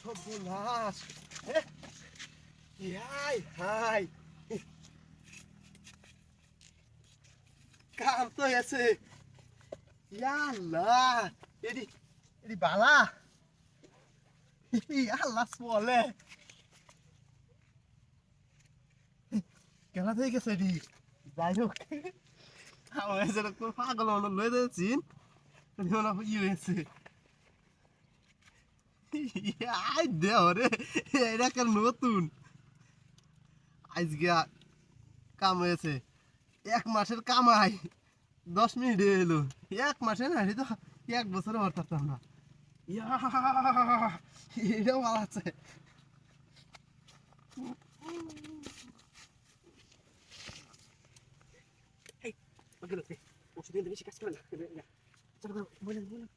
সর্বনাশ। High high. কাম তো এসে ইয়াল্লাহ এডি এডি বালা। ইয়াল্লাহ বলে। কেনা থেকে গেছে এডি যাই হোক। আমার পাগল মনে লয়ে দিয়েছিন মনে হয় ই হয়েছে। আই দেও রে এটা নতুন আজকে কাম হয়েছে এক মাসের কামাই দশ মিনিট এলো এক মাসে না তো এক বছরে হঠাৎ না ইয়া এটাও ভালো আছে চলো বলেন বলেন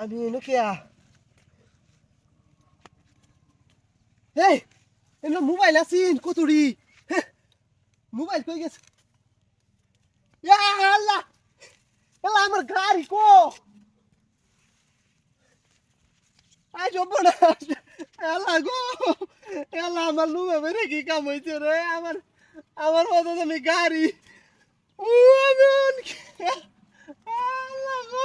আমি এনে কেয়া এই এনে মোবাইল আছিন কতুরি? মোবাইল কই গেছে? আল্লাহ! আল্লাহ আমার গাড়ি কো? যাব না। আল্লাহ গো আল্লাহ আমার লুমে মেরে কি কাম হইছে রে? আমার আমার মতো আমি গাড়ি। আমি আল্লাহ গো!